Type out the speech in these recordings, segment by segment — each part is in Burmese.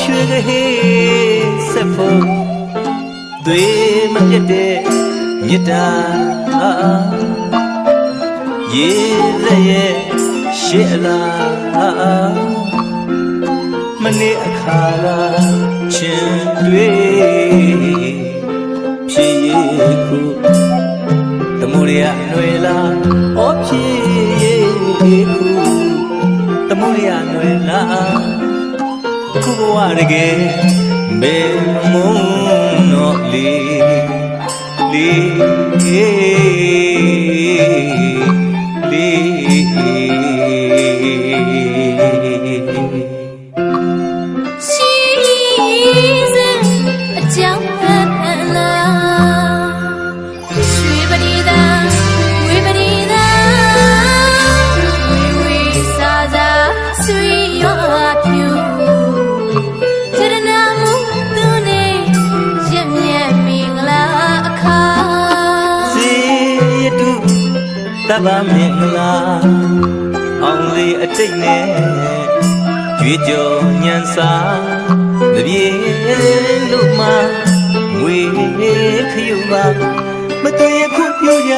ရွှေကဟေးဆက်ဖို့သွေးမပြတ်တဲ့မြတ်တာရေလက်ရဲ့ရှေ့အလားမနေ့အခါလာချင်းတွေ့ဖြစ်ရခုတမှုရအနှွယ်လားဩဖြစ်ရခုတမှုရအနှွယ်လား ခုဘဝတက ကြွေးကြော်ညံစာမပြေလို့မှငွေခယူပါမတွေ့ခုပြရ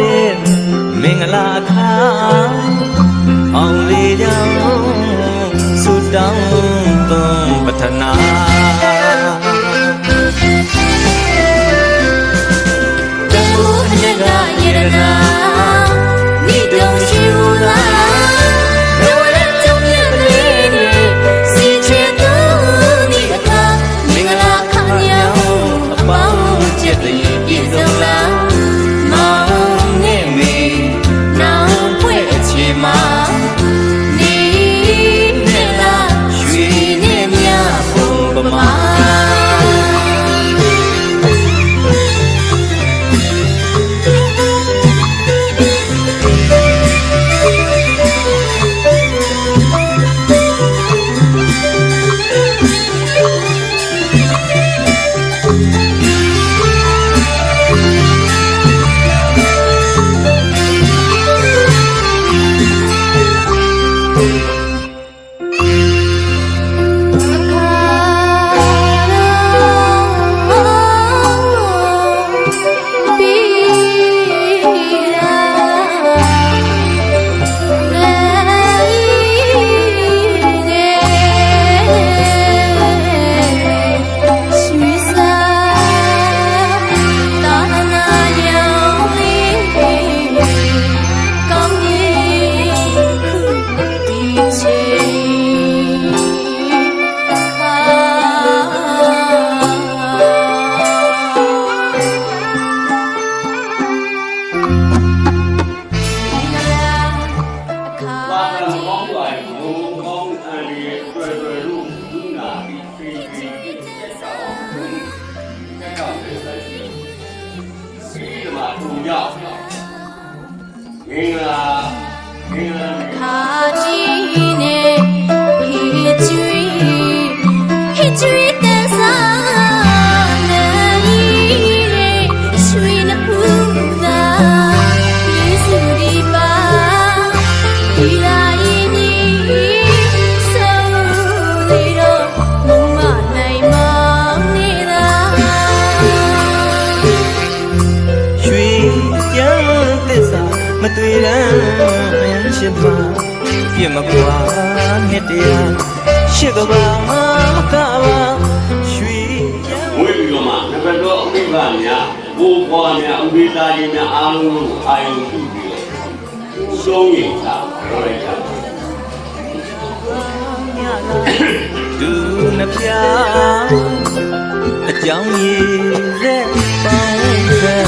တဲ့ ရောက်ငင်္ဂလာငင်္ဂလာခါကြီးနဲ့ ပြစ်မကွာမြတ်တရားရှိကဘာမကပါရွှေပြန်ဝေးပြီးတော့မှနံပါတ်တော့အမိဘများဘိုးဘွားများဥပိသားကြီးများအားလုံးကိုအာယုံပြုပြီးတော့ဆုံးရင်သာပြောလိုက်တာဒူနှပြအကြောင်းရည်တဲ့ပေါင်းတဲ့ကို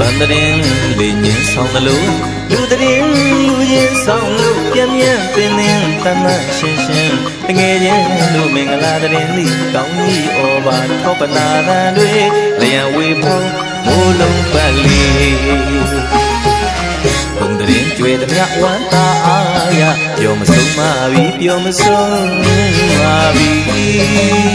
တဲ့ရင်လေးညင်းဆောင်သလိုလူတဲ့ရင်လူချင်းဆောင်လို့ပြင်းပြင်းပင်ပင်တမတ်ရှင်းရှင်းတငယ်ချင်းလူမင်္ဂလာတဲ့ရင်လေးကောင်းကြီးဩဘာထောပနာတန်တွေလျံဝေဖုံးမိုးလုံးပတ်လီဘုံတဲ့ရင်ကျွေတဲ့မြဝမ်းသာအားရပြောမဆုံးပါပြီပြောမဆုံးပါပြီပ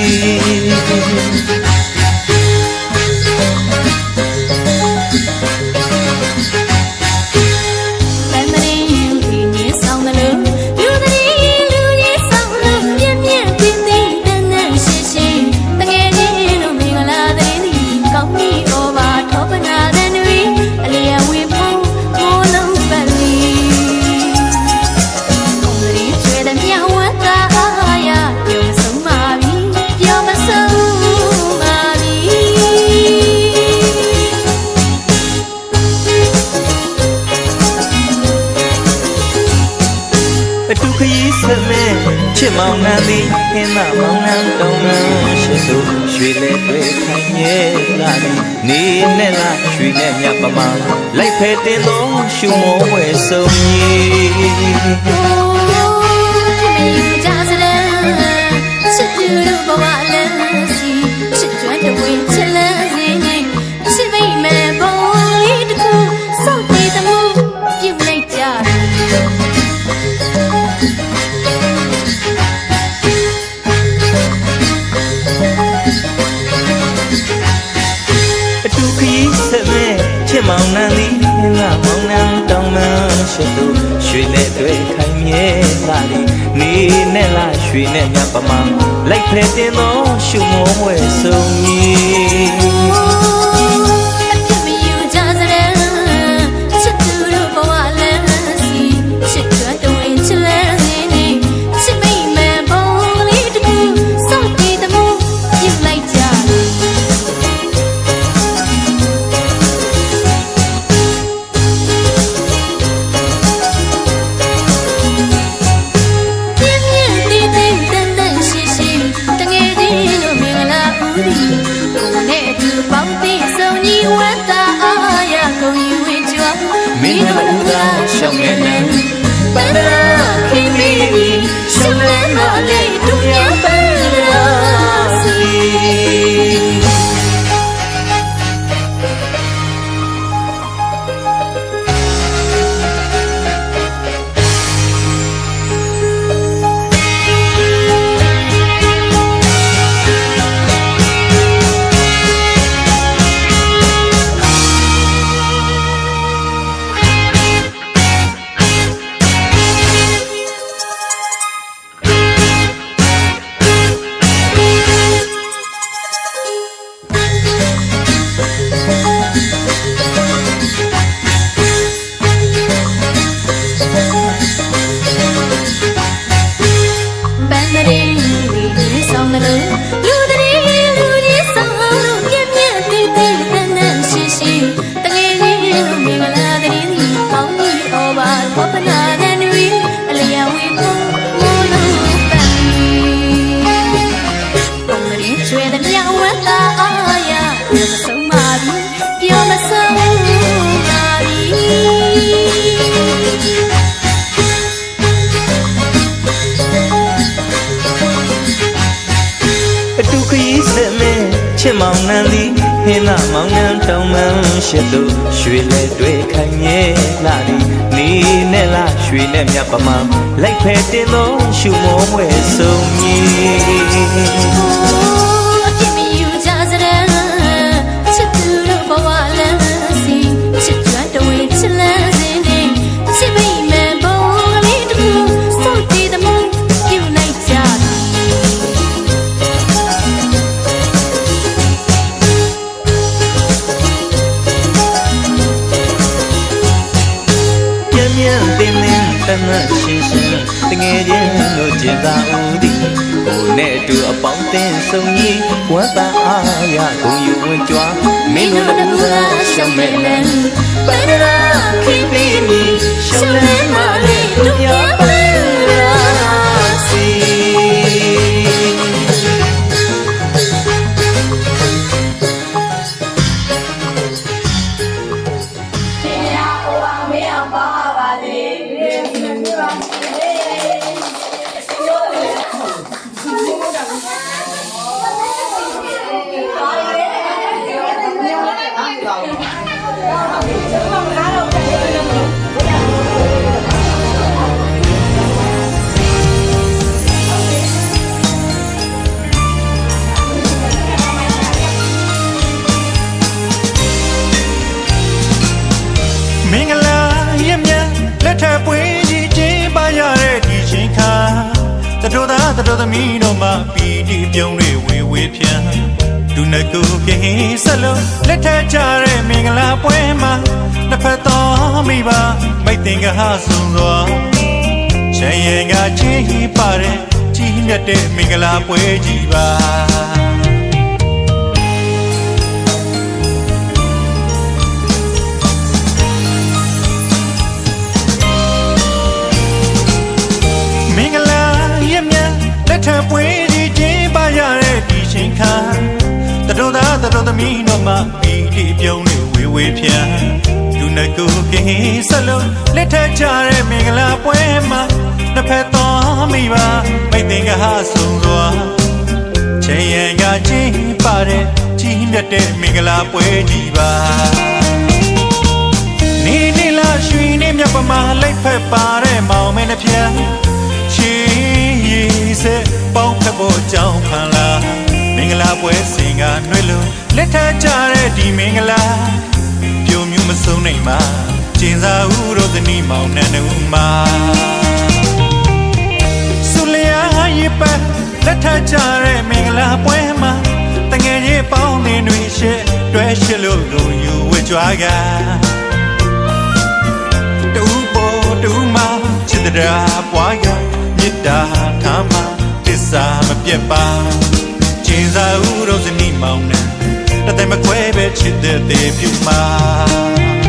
စ်မောင်နှံသည်ဟင်းသာမောင်နှံတောင်းနှံရှိသူရွှေလဲတွေခိုင်ရဲ့လာသည်နေနဲ့လားရွှေနဲ့မြတ်ပမာလိုက်ဖဲတင်သောရှုမောဝဲဆုံးကြီးကြ ရွှေလဲတွေခိုင်ရဲ့လာသည်နေနဲ့လားရွှေနဲ့မြတ်ပမာလိုက်ဖဲတင်သောရှုမောဝဲဆုံးကြီး ရင်းကျွေတဲ့မြောင်ဝတ်တာအားရပြောမဆုံးပါဘူးပြောမဆုံးပါဘူးအတူခရီးဆက်မဲ့ချစ်မောင်နှံသည်ဟင်းသာမောင်နှံတောင်းမှန်ရှိသူရွှေလဲတွေခိုင်ရဲ့လာသည်နေနဲ့လားရွှေနဲ့မြတ်ပမာလိုက်ဖဲတင်သောရှုမောဝဲဆုံးကြီး င်းတငယ်ချင်းတို့ကျင်သာဦးသည်ကိုယ်နဲ့အတူအပေါင်းတင်ဆုံးကြီးဝမ်းသာအားရကုန်ယူဝင်ကြွားမင်းတို့လည်းဘူးလားရှောင်းမဲ့လမ်းပန္နရာခိပီမီရှောင်းလဲမလေးတို့ရပ မင်္ဂလာရက်မြတ်လက်ထပ်ပွေးကြီးကျင်းပါရတဲ့ဒီချိန်ခါတတော်သားတတော်သမီးတို့မှပီတိပြုံးတွေဝေဝေဖြန်း ဒုနကုကဟင်းဆက်လို့လက်ထပ်ကြတဲ့မင်္ဂလာပွဲမှာတစ်ဖက်တော်မိပါမိတ်တင်ကဟဆုံစွာချင်ရင်ကချင်းပါတဲ့ကြီးမြတ်တဲ့မင်္ဂလာပွဲကြီးပါ သားတတော်သမီးတို့မှပီတိပြုံးနေဝေဝေဖြန်းလူနကူကင်းဆက်လို့လက်ထပ်ကြတဲ့မင်္ဂလာပွဲမှာတစ်ဖက်တော်မိပါမိတ်တင်ကဟာဆုံးစွာချင်ရင်ကချင်းပါတဲ့ကြီးမြတ်တဲ့မင်္ဂလာပွဲကြီးပါနေနေလာရွှေနေမြတ်ပမာလိုက်ဖက်ပါတဲ့မောင်မင်းတစ်ပြက်ရှီရီစေပေါင်းဖက်ဖို့ကြောင်းဖန်လာမ င်္ဂလာပွဲစင်ကနှွေလို့လက်ထကြတဲ့ဒီမင်္ဂလာပြိုမျိုးမဆုံးနိုင်မှာကျင်စာဦးတို့သနီးမောင်နှံနှူမှာဆူလျာရေပလက်ထကြတဲ့မင်္ဂလာပွဲမှာတငယ်ချင်းပေါင်းတင်တွေရှက်တွဲရှက်လို့ကိုယူဝကြွားကတူပေါ်တူမချစ်တရားပွားရမေတ္တာထားမှတစ္ဆာမပြတ်ပါ ကျင်စာဥရောစနီမောင်နဲ့တသက်မခွဲပဲချစ်တဲ့တေပြူမှာမ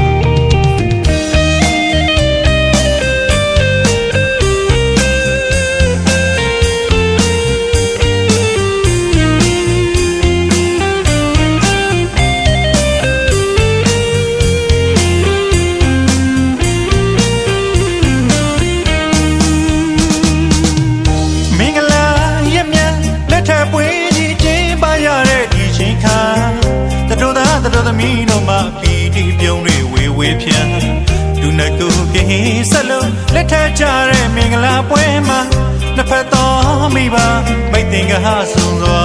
နှစ်ဖက်တော်မိပါမိတ်တင်ကဟဆုံစွာ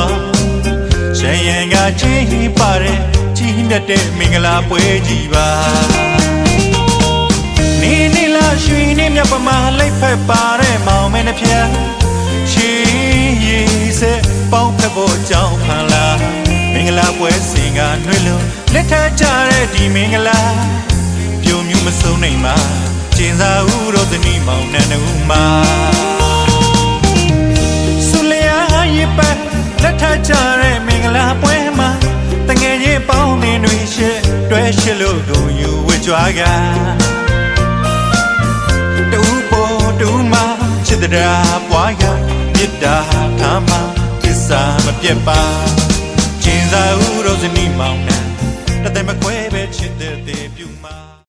ရှရင်ရင်ကချင်းပါတဲ့ကြီးမြတ်တဲ့မင်္ဂလာပွဲကြီးပါနေနေလာရွှေနေမြတ်ပမာလိုက်ဖက်ပါတဲ့မောင်မင်းတစ်ဖြက်ရှီရီစေပေါင်းဖက်ဖို့ကြောင်းဖန်လာမင်္ဂလာပွဲစင်ကနှွေလို့လက်ထကြတဲ့ဒီမင်္ဂလာပြိုမျိုးမဆုံးနိုင်မှာကျင်စာဦးတို့သနီးမောင်နှံနှူမှာ လက်ထကြတဲ့မင်္ဂလာပွဲမှာတငယ်ချင်းပေါင်းတင်တွေရှက်တွဲရှက်လို့ကိုယူဝကြွားကတူပေါ်တူမချစ်တရားပွားရမေတ္တာထားမှသစ္စာမပြတ်ပါကျင်စာဥရောစနီမောင်နှံတသက်မခွဲ